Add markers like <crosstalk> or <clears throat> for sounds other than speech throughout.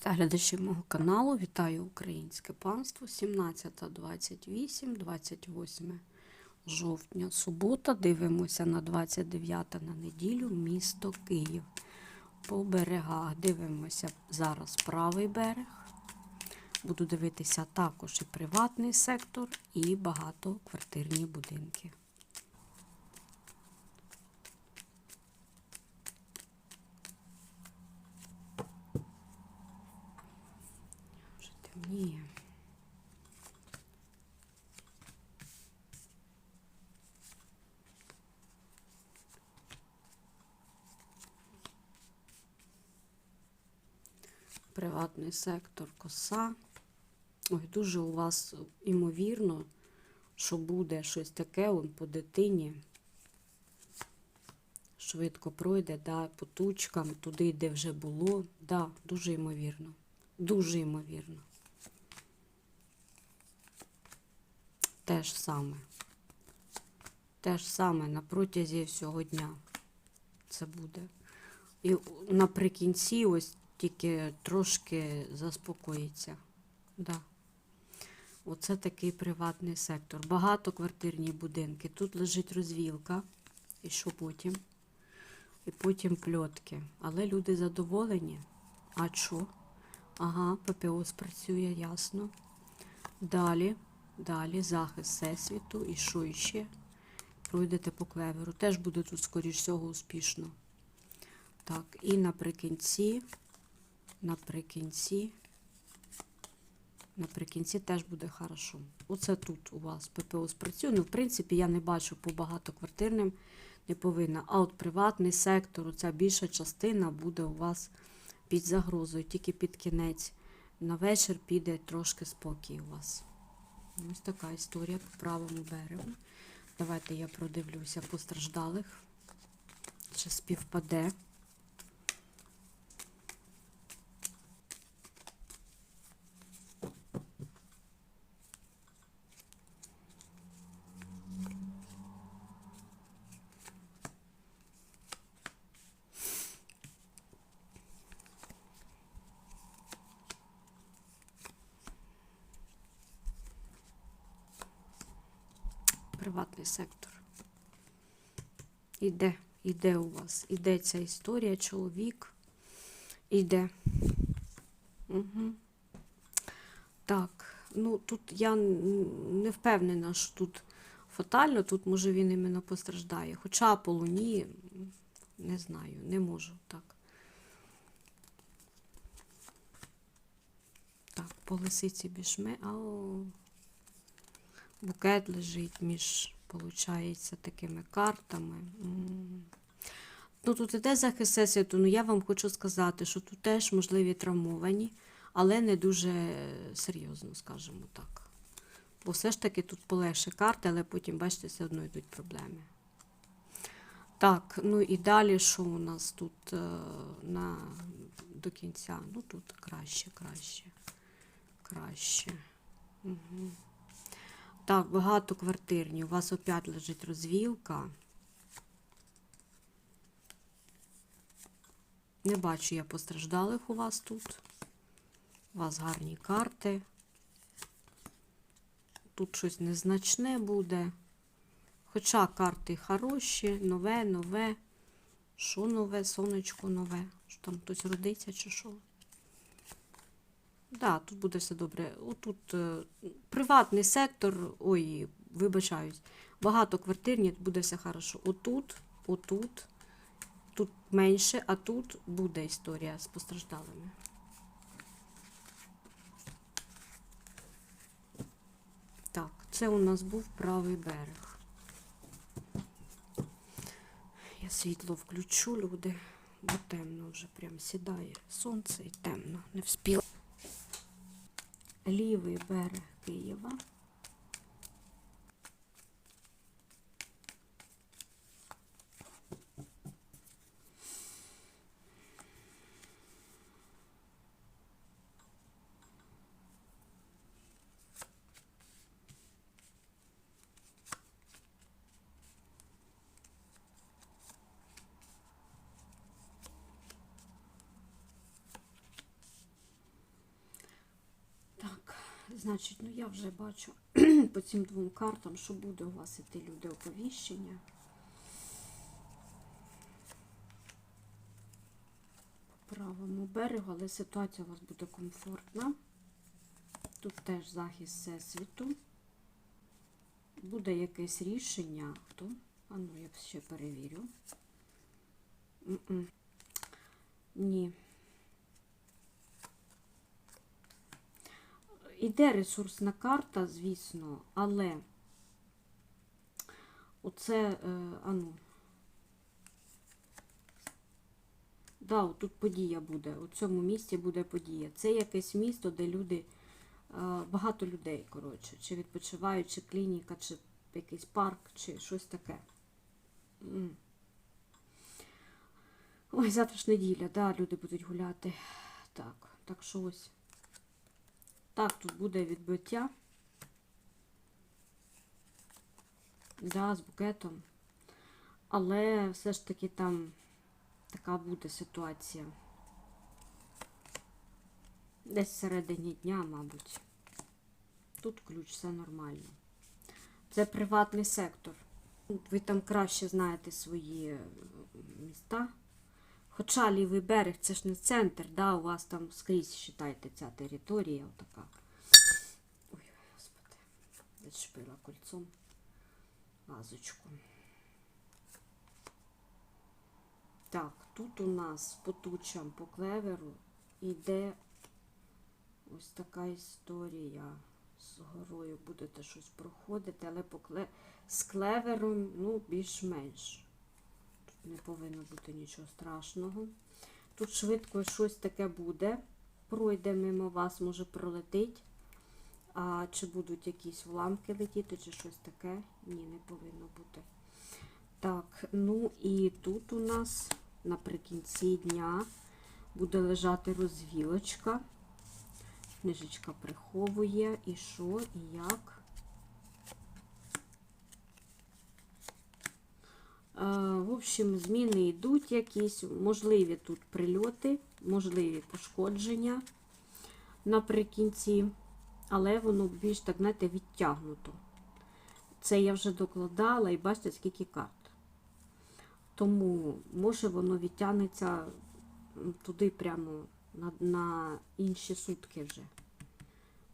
Вітаю глядачі мого каналу, вітаю українське панство. 17.28, 28 жовтня, субота. Дивимося на 29 на неділю, місто Київ. По берегах дивимося зараз правий берег. Буду дивитися також і приватний сектор, і багатоквартирні будинки. Темніє. Приватний сектор, коса. Ой, дуже у вас імовірно, що буде щось таке он, по дитині. Швидко пройде, да, по тучкам, туди, де вже було. Да, дуже ймовірно. Дуже ймовірно. Те ж саме. Те ж саме на протязі всього дня це буде. І наприкінці ось тільки трошки заспокоїться. Да. Оце такий приватний сектор. Багатоквартирні будинки. Тут лежить розвілка. І що потім? І потім пльотки. Але люди задоволені. А що? Ага, ППО спрацює, ясно. Далі, далі захист всесвіту. І що іще? Пройдете по клеверу. Теж буде тут, скоріш всього, успішно. Так, і наприкінці, наприкінці, наприкінці теж буде хорошо. Оце тут у вас ППО спрацює. Ну, в принципі, я не бачу по багатоквартирним, не повинна. А от приватний сектор, оця більша частина буде у вас під загрозою, тільки під кінець. На вечір піде трошки спокій у вас. Ось така історія по правому берегу. Давайте я продивлюся постраждалих. Чи співпаде. Приватний сектор. Іде, іде у вас, іде ця історія, чоловік. Іде. Угу. Так, ну тут я не впевнена, що тут фатально, тут може він іменно постраждає. Хоча по луні, не знаю, не можу так. Так, по лисиці бішме. Букет лежить між, получається, такими картами. Ну, тут іде захист всесвіту, ну я вам хочу сказати, що тут теж можливі травмовані, але не дуже серйозно, скажімо так. Бо все ж таки тут полегше карти, але потім, бачите, все одно йдуть проблеми. Так, ну і далі, що у нас тут е, на, до кінця? Ну тут краще, краще, краще. Угу. Так, багатоквартирні. У вас опять лежить розвілка. Не бачу я постраждалих у вас тут. У вас гарні карти. Тут щось незначне буде. Хоча карти хороші, нове, нове. Що нове, сонечко нове? Що там хтось родиться чи що? Да, тут буде все добре. Отут е, приватний сектор, ой, вибачаюсь, багатоквартирні, буде все хорошо. Отут, отут, тут менше, а тут буде історія з постраждалими. Так, це у нас був правий берег. Я світло включу, люди, бо темно вже прям сідає сонце і темно, не вспіла лівий берег Києва. Значить, ну я вже бачу <clears throat> по цим двом картам, що буде у вас іти люди оповіщення. По правому берегу, але ситуація у вас буде комфортна. Тут теж захист всесвіту. Буде якесь рішення. Хто? А ну, я ще перевірю. М-м. Ні. Іде ресурсна карта, звісно, але оце, е, ану. Да, тут подія буде. У цьому місті буде подія. Це якесь місто, де люди, е, багато людей, коротше, чи відпочивають, чи клініка, чи якийсь парк, чи щось таке. Ой, завтра ж неділя, да, люди будуть гуляти. Так, так що ось. Так, тут буде відбиття. Да, з букетом. Але все ж таки там така буде ситуація. Десь всередині дня, мабуть. Тут ключ, все нормально. Це приватний сектор. Ви там краще знаєте свої е, міста. Хоча лівий берег це ж не центр, да, у вас там скрізь, вважайте, ця територія отака. Ой, господи, зачепила кольцом вазочку. Так, тут у нас по тучам, по клеверу йде ось така історія. З горою будете щось проходити, але по з клевером, ну, більш-менш. Не повинно бути нічого страшного. Тут швидко щось таке буде. Пройде мимо вас, може пролетить. А чи будуть якісь уламки летіти, чи щось таке? Ні, не повинно бути. Так, ну і тут у нас наприкінці дня буде лежати розвілочка. Книжечка приховує і що, і як. В общем, зміни йдуть якісь, можливі тут прильоти, можливі пошкодження наприкінці, але воно більш так, знаєте, відтягнуто. Це я вже докладала і бачите, скільки карт. Тому може воно відтягнеться туди прямо на, на інші сутки вже.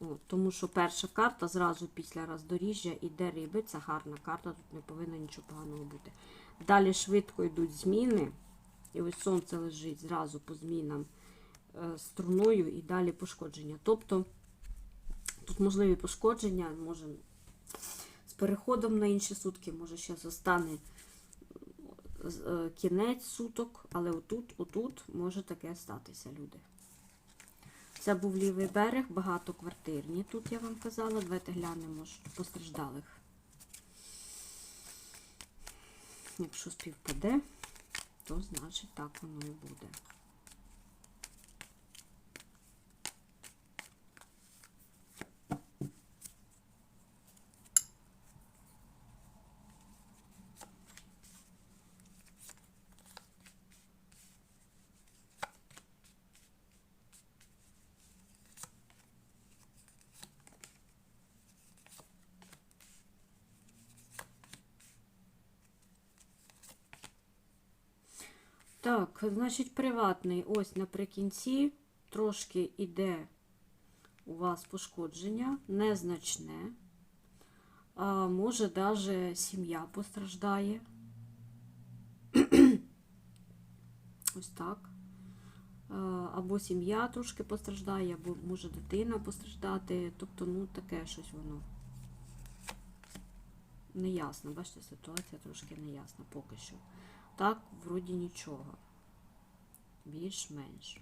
О, тому що перша карта зразу після роздоріжжя іде риби. Це гарна карта, тут не повинно нічого поганого бути. Далі швидко йдуть зміни. І ось сонце лежить зразу по змінам е, струною і далі пошкодження. Тобто тут можливі пошкодження, може з переходом на інші сутки, може ще застане е, кінець суток, але отут, отут може таке статися, люди. Це був лівий берег, багатоквартирні. Тут я вам казала. Давайте глянемо постраждалих. Якщо співпаде, то значить так воно і буде. Так, значить, приватний ось наприкінці трошки іде у вас пошкодження, незначне. А, може, навіть сім'я постраждає. <clears throat> Ось так. Або сім'я трошки постраждає, або може дитина постраждати. Тобто, ну, таке щось воно. Неясно, бачите, ситуація трошки неясна поки що. Так, вроді нічого. Більш-менш.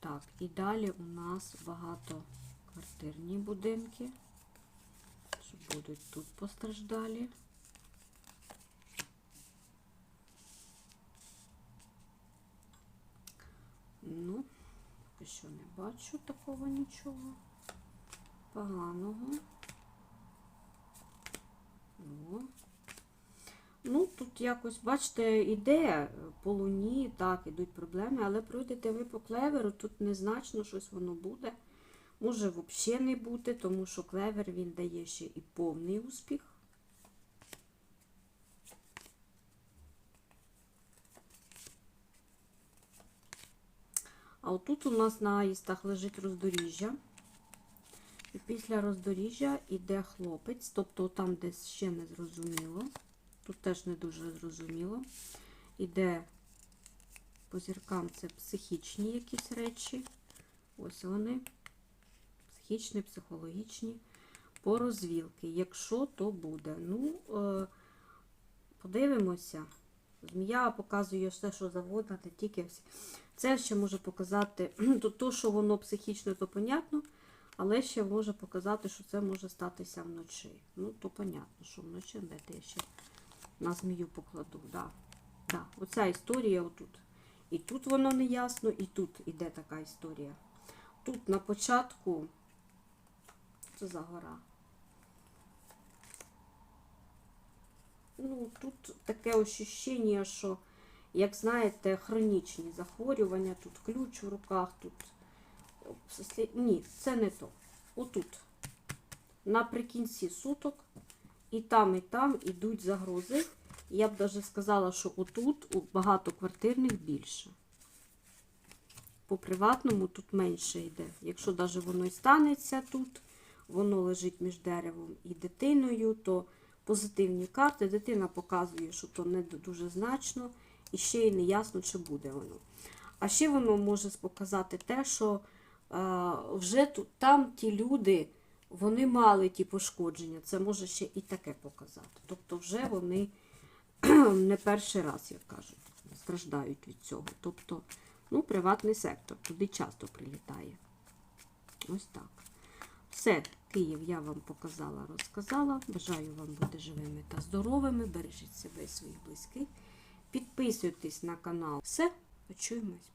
Так, і далі у нас багатоквартирні будинки, що будуть тут постраждалі. Ну, поки що не бачу такого нічого поганого. О. Ну, тут якось, бачите, іде по луні, так, ідуть проблеми, але пройдете ви по клеверу, тут незначно щось воно буде. Може взагалі не бути, тому що клевер він дає ще і повний успіх. А отут у нас на аїстах лежить роздоріжжя. І після роздоріжжя йде хлопець, тобто там десь ще не зрозуміло. Тут теж не дуже зрозуміло. Іде по зіркам це психічні якісь речі. Ось вони. Психічні, психологічні. По розвілки. Якщо то буде. Ну, е, подивимося. Змія показує все, що завгодно, не тільки всі. Це ще може показати, <clears throat> то, то, що воно психічно, то понятно, але ще може показати, що це може статися вночі. Ну, то понятно, що вночі я ще на змію покладу. Да. Да. Оця історія отут. І тут воно не ясно, і тут іде така історія. Тут на початку, це за гора. Ну, тут таке ощущення, що, як знаєте, хронічні захворювання, тут ключ в руках, тут. слід- Ні, це не то. Отут. Наприкінці суток, і там, і там ідуть загрози. Я б навіть сказала, що отут у багатоквартирних більше. По приватному тут менше йде. Якщо навіть воно і станеться тут, воно лежить між деревом і дитиною, то позитивні карти. Дитина показує, що то не дуже значно, і ще й не ясно, чи буде воно. А ще воно може показати те, що е, вже тут, там ті люди, вони мали ті пошкодження. Це може ще і таке показати. Тобто вже вони <clears throat> не перший раз, як кажуть, страждають від цього. Тобто, ну, приватний сектор, туди часто прилітає. Ось так. Все, Київ я вам показала, розказала. Бажаю вам бути живими та здоровими. Бережіть себе і своїх близьких. Підписуйтесь на канал. Все, почуємось.